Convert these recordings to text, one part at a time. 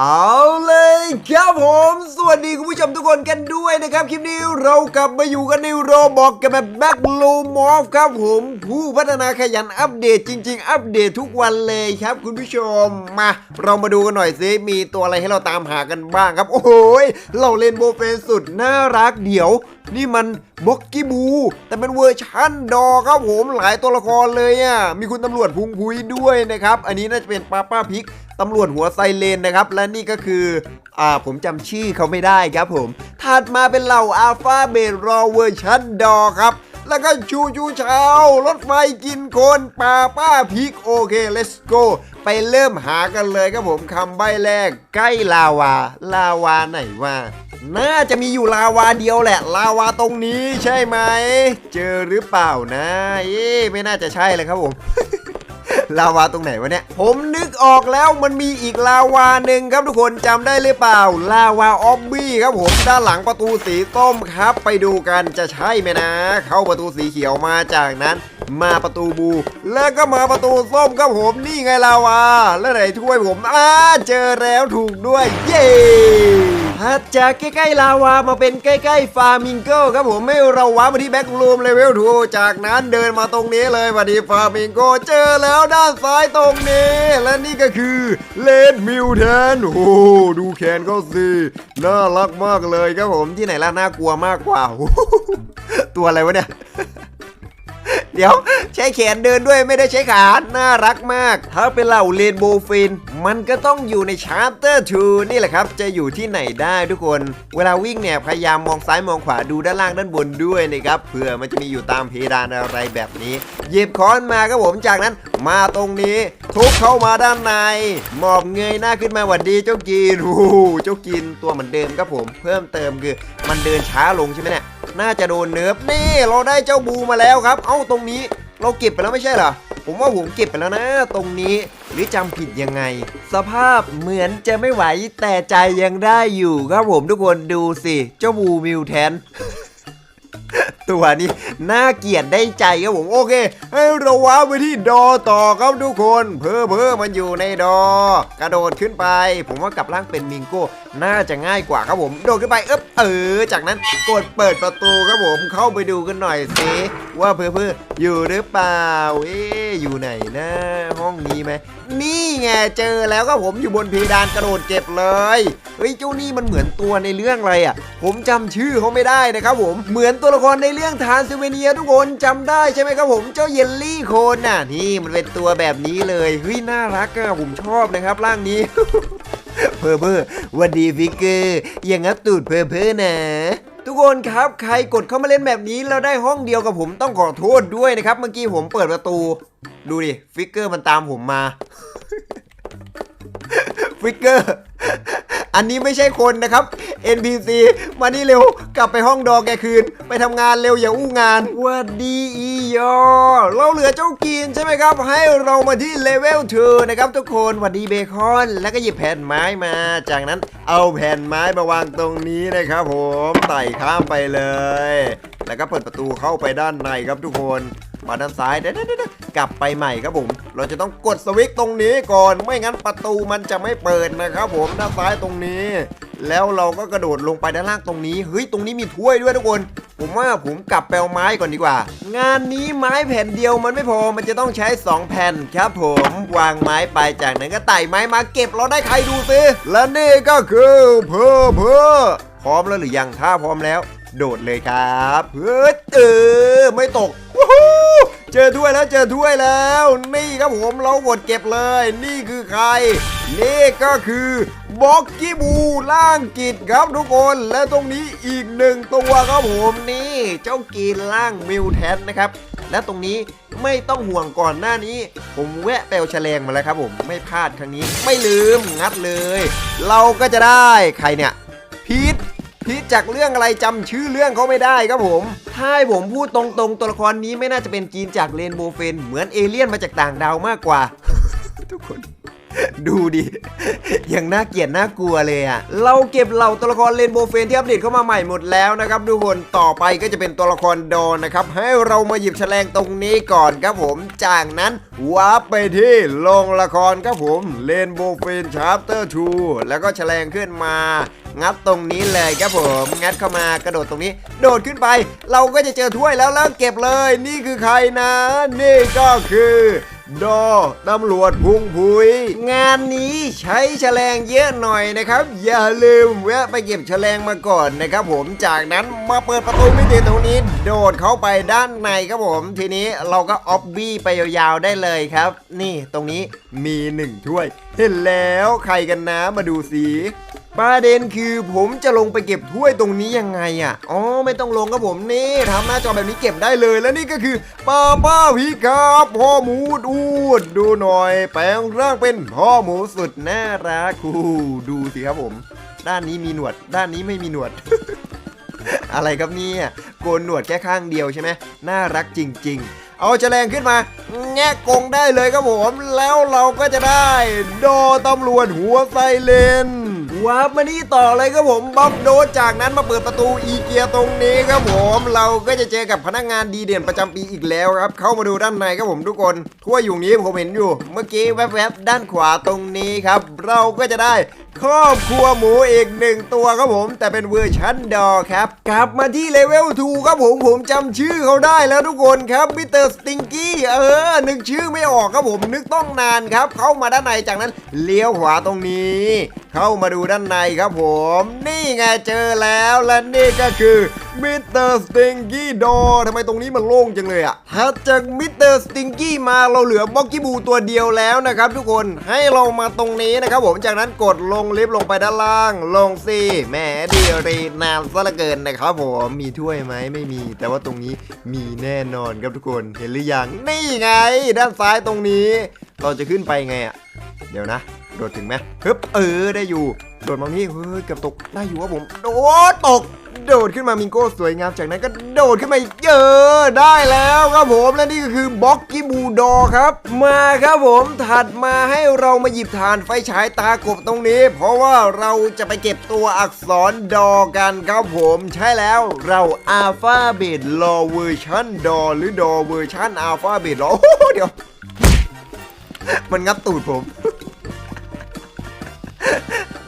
เอาเลยครับผม สวัสดีคุณผู้ชมทุกคนกันด้วยนะครับ คลิปนี้เรากลับมาอยู่กันในโรบอกกันแบบแบ็กโลมอฟครับผม ผู้พัฒนาขยันอัปเดตจริง ๆ อัปเดตทุกวันเลยครับคุณผู้ชมมา เรามาดูกันหน่อยสิมีตัวอะไรให้เราตามหากันบ้างครับ โอ้โหยเราเล่นโบเฟนสุดน่ารักเดี๋ยว นี่มันบ็อกกี้บู แต่เป็นเวอร์ชั่นดอครับผมหลายตัวละครเลยอะมีคุณตำรวจพุงพุยด้วยนะครับ อันนี้น่าจะเป็นป้าป้าพิก ตำรวจหัวไซเรนนะครับ และนี่ก็คืออ่าผมจำชื่อเขาไม่ได้ครับผม ถัดมาเป็นเหล่าอัลฟาเบรอเวอร์ชันดอครับ แล้วก็ชูชูเช้ารถไฟกินคนป้าป้าพิกโอเค let's go ไปเริ่มหากันเลยครับผมคำใบ้แรก ใกล้ลาวา ลาวาไหนวะน่าจะมีอยู่ลาวาเดียวแหละ ลาวาตรงนี้ใช่ไหม เจอหรือเปล่านะ เอ๊ะไม่น่าจะใช่เลยครับผม ลาวาตรงไหนวะเนี่ย ผมนึกออกแล้วมันมีอีกลาวาหนึ่งครับทุกคนจำได้หรือเปล่า ลาวาออบบี้ครับผมด้านหลังประตูสีส้มครับ ไปดูกันจะใช่ไหมนะ เข้าประตูสีเขียวมาจากนั้นมาประตูบู แล้วก็มาประตูส้มครับผมนี่ไงลาวา แล้วไหนถ้วยผมอ่าเจอแล้วถูกด้วย เย้ ถ้าจากใกล้ๆลาวามาเป็นใกล้ๆฟาร์มิงเกิลครับผมไม่เราว้ามาที่แบ็กรูมเลเวลทูจากนั้นเดินมาตรงนี้เลยสวัสดีฟาร์มิงโกเจอแล้วด้านซ้ายตรงนี้ และนี่ก็คือเลดมิวแทนโอ้ดูแขนเขาสิน่ารักมากเลยครับผมที่ไหนล่ะน่ากลัวมากกว่าตัวอะไรวะเนี่ย เดี๋ยวใช้แขนเดินด้วยไม่ได้ใช้ขา น่ารักมาก ถ้าเป็นเหล่าเรนโบว์ฟิน มันก็ต้องอยู่ในชาร์เตอร์2นี่แหละครับ จะอยู่ที่ไหนได้ทุกคน เวลาวิ่งเนี่ย พยายามมองซ้ายมองขวาดูด้านล่างด้านบนด้วยนะครับ เผื่อมันจะมีอยู่ตามเพดานอะไรแบบนี้ หยิบค้อนมาครับผม จากนั้นมาตรงนี้ ทุบเข้ามาด้านใน หมอบเงยหน้าขึ้นมาหวัดดีเจ้ากินโอ้โหเจ้ากินตัวเหมือนเดิมครับผม เพิ่มเติมคือมันเดินช้าลงใช่ไหมเนี่ย น่าจะโดนเนิร์ฟนี่เราได้เจ้าบูมาแล้วครับ เอ้าตรงนี้เราเก็บไปแล้วไม่ใช่เหรอผมว่าผมเก็บไปแล้วนะ ตรงนี้หรือจำผิดยังไง สภาพเหมือนจะไม่ไหวแต่ใจยังได้อยู่ครับผมทุกคนดูสิ เจ้าบูมิวแทน ตัวนี้น่าเกลียดได้ใจครับผมโอเค ให้เราว้าไปที่ดอต่อครับทุกคน เพอเพอมันอยู่ในดอ กระโดดขึ้นไป ผมว่ากลับร่างเป็นมิงโก้ น่าจะง่ายกว่าครับผม โดดขึ้นไปเอ๊บเออ จากนั้นกดเปิดประตูครับผมเข้าไปดูกันหน่อยสิว่าเพ้อเพ้ออยู่หรือเปล่าเอ๊อยู่ไหนนะห้องนี้ไหมนี่ไงเจอแล้วครับผมอยู่บนเพดานกระโดดเก็บเลยเฮ้ยเจ้านี่มันเหมือนตัวในเรื่องอะไรอะ ผมจำชื่อเขาไม่ได้นะครับผมเหมือนตัวละครในเรื่องทานซิเวเนียทุกคนจำได้ใช่ไหมครับผมเจ้าเยลลี่โคนน่ะนี่มันเป็นตัวแบบนี้เลยเฮ้ยน่ารักอะผมชอบนะครับร่างนี้ เพอเพอวันดีฟิกเกอร์อย่างงับตูดเพอเพอนะทุกคนครับ ใครกดเข้ามาเล่นแบบนี้แล้วได้ห้องเดียวกับผมต้องขอโทษด้วยนะครับ เมื่อกี้ผมเปิดประตู ดูดิฟิกเกอร์มันตามผมมาฟิกเกอร์ อันนี้ไม่ใช่คนนะครับ NPC มานี่เร็วกลับไปห้องดอแกคืน ไปทำงานเร็วอย่าอู้งานวัดดีอียอเราเหลือเจ้ากินใช่ไหมครับ ให้เรามาที่เลเวล2นะครับทุกคนวัดดีเบคอน แล้วก็หยิบแผ่นไม้มา จากนั้นเอาแผ่นไม้มาวางตรงนี้นะครับผมไต่ข้ามไปเลย แล้วก็เปิดประตูเข้าไปด้านในครับทุกคนมาด้านซ้ายเด้ๆๆกลับไปใหม่ครับผม เราจะต้องกดสวิตช์ตรงนี้ก่อน ไม่งั้นประตูมันจะไม่เปิดนะครับผมด้านซ้ายตรงนี้ แล้วเราก็กระโดดลงไปด้านล่างตรงนี้เฮ้ยตรงนี้มีถ้วยด้วยทุกคน ผมว่าผมกลับไปเอาไม้ก่อนดีกว่า งานนี้ไม้แผ่นเดียวมันไม่พอมันจะต้องใช้ 2 แผ่นครับผมวางไม้ไปจากนั้นก็ไต่ไม้มาเก็บเราได้ใครดูซิและนี่ก็คือเพอเพอพร้อมแล้วหรือยังถ้าพร้อมแล้ว โดดเลยครับเฮ้ยเออไม่ตกวู้ฮู้เจอถ้วยแล้วเจอถ้วยแล้ว นี่ครับผมเรากดเก็บเลย นี่คือใคร นี่ก็คือบ็อกกี้บูล่างกิจครับทุกคนและตรงนี้อีกหนึ่งตัวครับผมนี่เจ้ากีนล่างมิวแทนนะครับและตรงนี้ไม่ต้องห่วงก่อนหน้านี้ ผมแวะเปลวแฉลงมาแล้วครับผมไม่พลาดครั้งนี้ ไม่ลืมงัดเลย เราก็จะได้ใครเนี่ยพีท พีจากเรื่องอะไรจำชื่อเรื่องเขาไม่ได้ครับผม ถ้าผมพูดตรงๆ ตัวละครนี้ไม่น่าจะเป็นจีนจากเรนโบว์เฟน เหมือนเอเลี่ยนมาจากต่างดาวมากกว่า ทุกคน ดูดิ ยังน่าเกลียดน่ากลัวเลยอะเราเก็บเหล่าตัวละครเลนโบเฟนที่อัปเดตเข้ามาใหม่หมดแล้วนะครับทุกคนต่อไปก็จะเป็นตัวละครโดนนะครับ ให้เรามาหยิบแฉลงตรงนี้ก่อนครับผมจากนั้นวาร์ปไปที่โรงละครครับผมเลนโบเฟนชาร์เตอร์ทูแล้วก็แฉลงขึ้นมางัดตรงนี้เลยครับผมงัดเข้ามากระโดดตรงนี้ โดดขึ้นไป เราก็จะเจอถ้วยแล้วแล้วเก็บเลย นี่คือใครนะ นี่ก็คือ ดอตำรวจพุงพุย งานนี้ใช้แฉลงเยอะหน่อยนะครับ อย่าลืมแวะไปเก็บแฉลงมาก่อนนะครับ ผมจากนั้นมาเปิดประตูมิติตรงนี้ โดดเข้าไปด้านในครับผม ทีนี้เราก็ออบบี้ไปยาวๆได้เลยครับ นี่ตรงนี้มีหนึ่งถ้วย เห็นแล้วใครกันนะมาดูสิ ประเด็นคือผมจะลงไปเก็บถ้วยตรงนี้ยังไงอะ อ๋อไม่ต้องลงครับผมนี่ทำหน้าจอแบบนี้เก็บได้เลยแล้วนี่ก็คือป้าป้าพีครับพ่อหมูดูดดูหน่อย แปลงร่างเป็นพ่อหมูสุดน่ารักคูดูสิครับผม ด้านนี้มีหนวด ด้านนี้ไม่มีหนวด อะไรครับเนี่ยโกนหนวดแค่ข้างเดียวใช่ไหมน่ารักจริง ๆเอาแฉลงขึ้นมาแงะกรงได้เลยครับผม แล้วเราก็จะได้ โดตำรวจหัวไซเลน วาร์ปมานี่ต่อเลยครับผมบ๊อบโดจากนั้นมาเปิดประตูอีเกียตรงนี้ครับผมเราก็จะเจอกับพนักงานดีเด่นประจำปีอีกแล้วครับ เข้ามาดูด้านในครับผมทุกคน ทั่วอยู่นี้ผมเห็นอยู่ เมื่อกี้แวบๆด้านขวาตรงนี้ครับ เราก็จะได้ ครอบครัวหมูอีกหนึ่งตัวครับผม แต่เป็นเวอร์ชันดอครับกลับมาที่เลเวล2ครับผมผมจำชื่อเขาได้แล้วทุกคนครับมิสเตอร์สติงกี้เออนึกชื่อไม่ออกครับผมนึกต้องนานครับ เข้ามาด้านในจากนั้นเลี้ยวขวาตรงนี้ เข้ามาดูด้านในครับผม นี่ไงเจอแล้วและนี่ก็คือ มิสเตอร์สติงกี้ดอทำไมตรงนี้มันโล่งจังเลยอะถ้าจากมิสเตอร์สติงกี้มาเราเหลือบ็อกกี้บูตัวเดียวแล้วนะครับทุกคนให้เรามาตรงนี้นะครับผมจากนั้นกดลงลิฟต์ลงไปด้านล่าง ลงสิแหมดีรีนานซะเหลือเกินนะครับผมมีถ้วยไหมไม่มี แต่ว่าตรงนี้มีแน่นอนครับทุกคนเห็นหรือยังนี่ไง ด้านซ้ายตรงนี้ เราจะขึ้นไปไงอะเดี๋ยวนะโดดถึงไหมฮึบเออได้อยู่โดดมานี่เฮ้ยเกือบตกได้อยู่ครับผม โดดตก โดดขึ้นมามิงโก้สวยงามจากนั้นก็โดดขึ้นมาอีกเยอะได้แล้วครับผมและนี่ก็คือบ็อกกี้บูดอครับ มาครับผมถัดมาให้เรามาหยิบฐานไฟฉายตากบตรงนี้ เพราะว่าเราจะไปเก็บตัวอักษรดอกันครับผมใช่แล้วเราอัลฟาเบตรอเวอร์ชันดอหรือดอเวอร์ชันอัลฟาเบตรอเดี๋ยว มันงับตูดผม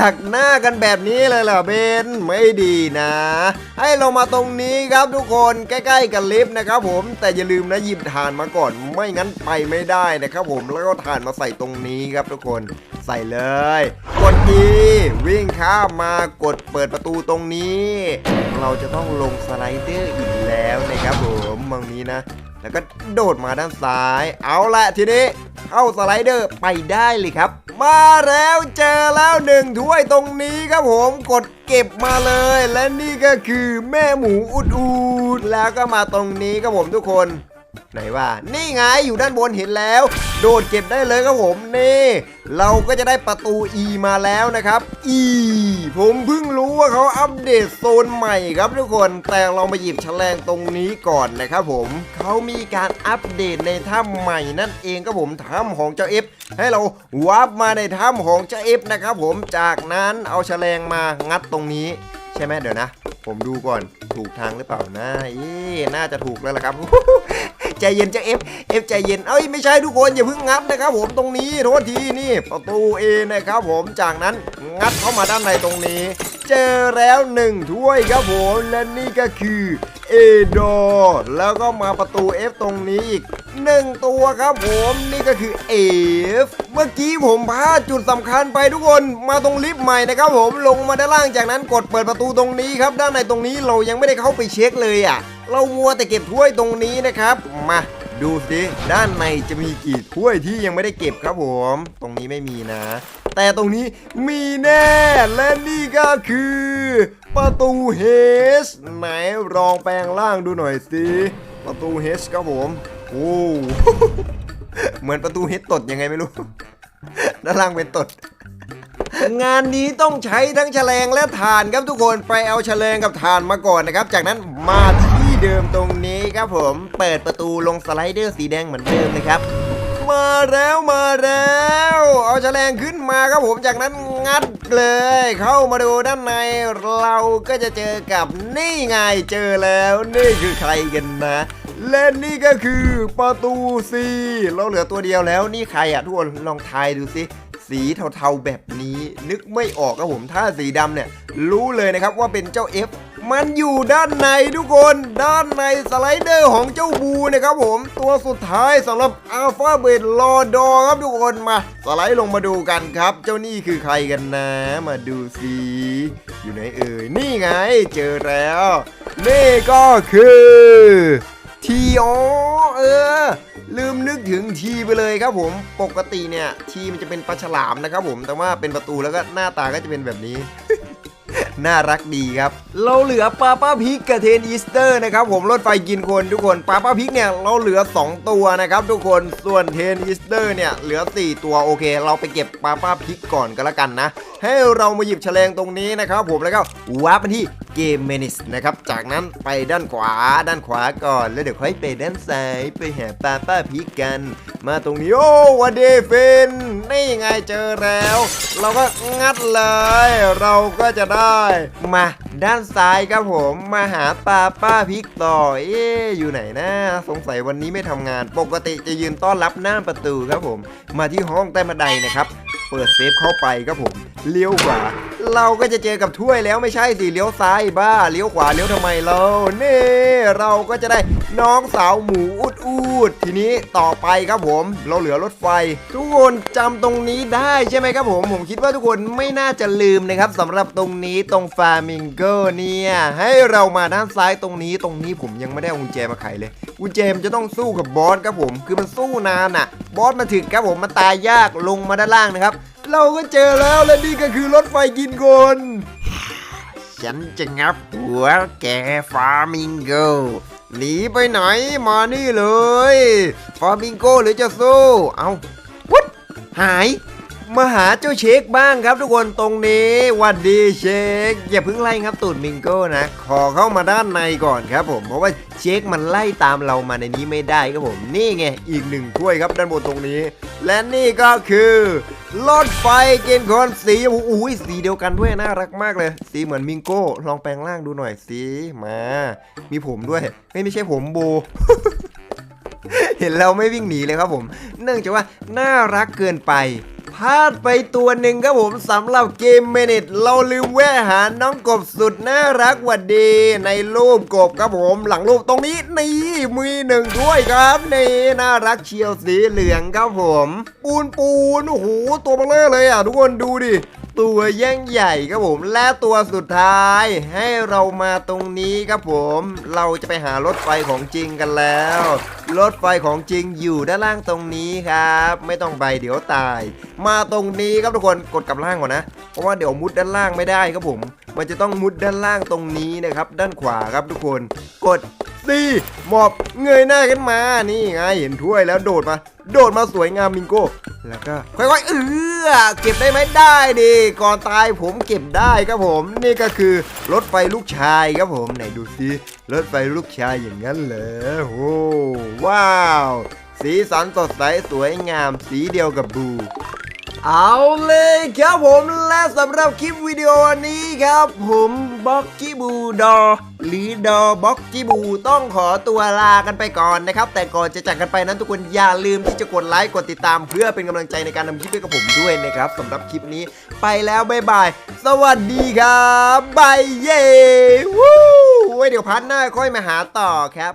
ดักหน้ากันแบบนี้เลยเหรอเบนไม่ดีนะ ให้เรามาตรงนี้ครับทุกคนใกล้ๆกับลิฟต์นะครับผมแต่อย่าลืมนะหยิบถ่านมาก่อน ไม่งั้นไปไม่ได้นะครับผมแล้วก็ถ่านมาใส่ตรงนี้ครับทุกคนใส่เลย กดดีวิ่งข้ามมากดเปิดประตูตรงนี้ เราจะต้องลงสไลเดอร์อีกแล้วนะครับผมมองนี้นะ แล้วก็โดดมาด้านซ้าย เอาละทีนี้เข้าสไลเดอร์ไปได้เลยครับ มาแล้วเจอแล้วหนึ่งถ้วยตรงนี้ครับผมกดเก็บมาเลย และนี่ก็คือแม่หมูอุดอูดแล้วก็มาตรงนี้ครับผมทุกคน ไหนว่า นี่ไงอยู่ด้านบนเห็นแล้ว โดดเก็บได้เลยครับผมนี่ เราก็จะได้ประตู E มาแล้วนะครับ E ผมเพิ่งรู้ว่าเขาอัปเดตโซนใหม่ครับทุกคนแต่เรามาหยิบแฉลงตรงนี้ก่อนนะครับผมเขามีการอัปเดตในถ้ำใหม่นั่นเองครับผมถ้ำของเจ้าเอฟให้เราวาร์ปมาในถ้ำของเจ้าเอฟนะครับผมจากนั้นเอาแฉลงมางัดตรงนี้ ใช่ไหมเดี๋ยวนะ ผมดูก่อนถูกทางหรือเปล่านะเอ๊น่าจะถูกแล้วล่ะครับใจเย็นจะเอฟเอฟใจเย็นเอ้ยไม่ใช่ทุกคนอย่าเพิ่งงัดนะครับ ผมตรงนี้โทษทีนี่ประตูเอนะครับผมจากนั้นงัดเข้ามาด้านในตรงนี้ เจอแล้วหนึ่งถ้วยครับผมและนี่ก็คือเอโดแล้วก็มาประตู F ตรงนี้อีกหนึ่งตัวครับผมนี่ก็คือ F เมื่อกี้ผมพลาดจุดสำคัญไปทุกคนมาตรงลิฟต์ใหม่นะครับผมลงมาด้านล่างจากนั้นกดเปิดประตูตรงนี้ครับ ด้านในตรงนี้เรายังไม่ได้เข้าไปเช็คเลยอะ เรามัวแต่เก็บถ้วยตรงนี้นะครับ มาดูสิด้านในจะมีกี่ถ้วยที่ยังไม่ได้เก็บครับผม ตรงนี้ไม่มีนะ แต่ตรงนี้มีแน่และนี่ก็คือ ประตูเฮสไหนลองแปลงร่างดูหน่อยสิประตูเฮสครับผมโอ้เหมือนประตูเฮสตดยังไงไม่รู้ด้านล่างเป็นตดงานนี้ต้องใช้ทั้งแฉลงและถ่านครับทุกคนไปเอาแฉลงกับถ่านมาก่อนนะครับ จากนั้นมาที่เดิมตรงนี้ครับผม เปิดประตูลงสไลเดอร์สีแดงเหมือนเดิมเลยครับ มาแล้วมาแล้ว เอาแฉลงขึ้นมาครับผมจากนั้นงัดเลย เข้ามาดูด้านในเราก็จะเจอกับนี่ไงเจอแล้วนี่คือใครกันนะและนี่ก็คือประตูซีเราเหลือตัวเดียวแล้วนี่ใครอะทุกคนลองทายดูสิสีเทาๆแบบนี้ นึกไม่ออกครับผมถ้าสีดำเนี่ย รู้เลยนะครับว่าเป็นเจ้า F มันอยู่ด้านในทุกคนด้านในสไลเดอร์ของเจ้าบูนะครับผมตัวสุดท้ายสำหรับอัลฟาเบตลอดอครับทุกคนมา สไลด์ลงมาดูกันครับ เจ้านี่คือใครกันนะ มาดูสิอยู่ไหนเอ่ยนี่ไงเจอแล้ว นี่ก็คือทีอ๋อเออลืมนึกถึงทีไปเลยครับผม ปกติเนี่ย ทีมันจะเป็นปลาฉลามนะครับผมแต่ว่าเป็นประตูแล้วก็หน้าตาก็จะเป็นแบบนี้ น่ารักดีครับ เราเหลือปาป้าพิกกับเทนอีสเตอร์นะครับผมรถไฟกินคนทุกคนปาป้าพิกเนี่ยเราเหลือ 2 ตัวนะครับทุกคนส่วนเทนอีสเตอร์เนี่ยเหลือ 4 ตัวโอเค เราไปเก็บปาป้าพิกก่อนก็แล้วกันนะ ให้เรามาหยิบแฉลงตรงนี้นะครับผมแล้วก็วาร์ปมาที่เกมเมนิสนะครับ จากนั้นไปด้านขวาด้านขวาก่อน แล้วเดี๋ยวค่อยไปด้านซ้ายไปหาป้าป้าพิกกัน มาตรงนี้ โอ้วันเดฟนนี่ไงเจอแล้ว เราก็งัดเลย เราก็จะได้ มาด้านซ้ายครับผมมาหาป้าป้าพิกต่อ เอ๊อยู่ไหนนะ สงสัยวันนี้ไม่ทำงาน ปกติจะยืนต้อนรับหน้าประตูครับผม มาที่ห้องใต้บันไดนะครับ เปิดเซฟเข้าไปครับผม เลี้ยวขวา เราก็จะเจอกับถ้วยแล้วไม่ใช่สิเลี้ยวซ้ายบ้าเลี้ยวขวาเลี้ยวทำไมเราเนี่เราก็จะได้น้องสาวหมูอุดอูดทีนี้ต่อไปครับผม เราเหลือรถไฟ ทุกคนจำตรงนี้ได้ใช่ไหมครับผมผมคิดว่าทุกคนไม่น่าจะลืมนะครับสำหรับตรงนี้ตรงฟามิงโกเนี่ยให้เรามาด้านซ้ายตรงนี้ตรงนี้ผมยังไม่ได้อากุญแจมาไขเลยกุญแจมจะต้องสู้กับบอสครับผม คือมันสู้นานอะ บอสมาถึงครับผมมันตายยากลงมาด้านล่างนะครับ เราก็เจอแล้วและนี่ก็คือรถไฟกินคน ฉันจะงับหัวแกฟามิงโกหนีไปไหนมานี่เลย ฟามิงโกหรือจะสู้ เอาวุดหาย มาหาเจ้าเชคบ้างครับทุกคนตรงนี้วัดดีเชคอย่าเพิ่งไล่ครับตูดมิงโก้นะ ขอเข้ามาด้านในก่อนครับผมเพราะว่าเชคมันไล่ตามเรามาในนี้ไม่ได้ครับผมนี่ไงอีกหนึ่งถ้วยครับด้านบนตรงนี้ และนี่ก็คือรถไฟเกณฑ์คนสีชมพูอุ้ยสีเดียวกันด้วยน่ารักมากเลย สีเหมือนมิงโก้ ลองแปลงร่างดูหน่อยสิมา มีผมด้วยไม่ไม่ใช่ผมโบเห็นเราไม่วิ่งหนีเลยครับผม เนื่องจากว่าน่ารักเกินไป พลาดไปตัวหนึ่งครับผมสำหรับเกมเมนิตเราลืมแวะหาน้องกบสุดน่ารักวัดดีในรูปกบครับผมหลังรูปตรงนี้นี่มีหนึ่งด้วยครับนี่น่ารักเชียวสีเหลืองครับผม ปูนปูนโอ้โหตัวเบลเลอร์เลยอะทุกคนดูดิ ตัวย่งใหญ่ครับผมและตัวสุดท้าย ให้เรามาตรงนี้ครับผม เราจะไปหารถไฟของจริงกันแล้ว รถไฟของจริงอยู่ด้านล่างตรงนี้ครับ ไม่ต้องไปเดี๋ยวตาย มาตรงนี้ครับทุกคนกดกลับล่างก่อนนะเพราะว่าเดี๋ยวมุดด้านล่างไม่ได้ครับผม มันจะต้องมุดด้านล่างตรงนี้นะครับ ด้านขวาครับทุกคน กด ซีหมอบเงยหน้าขึ้นมา นี่ไงเห็นถ้วยแล้วโดดมา โดดมาสวยงามมิงโก้ แล้วก็ค่อยๆเออเก็บได้ไหมได้ดิก่อนตายผมเก็บได้ครับผม นี่ก็คือรถไฟลูกชายครับผมไหนดูสิรถไฟลูกชายอย่างนั้นเหรอโอ้ว้าว สีสันสดใสสวยงามสีเดียวกับบูเอาเลยครับผมและสำหรับคลิปวิดีโอนี้ครับ ผมบ็อกกี้บูดอ ลีดอบ็อกกี้บูต้องขอตัวลากันไปก่อนนะครับ แต่ก่อนจะจากกันไปนั้นทุกคนอย่าลืมที่จะกดไลค์กดติดตามเพื่อเป็นกำลังใจในการทำคลิปให้กับผมด้วยนะครับสำหรับคลิปนี้ไปแล้วบ๊ายบาย สวัสดีครับบายเย้วู้ไว้เดี๋ยวพันหน้าค่อยมาหาต่อครับ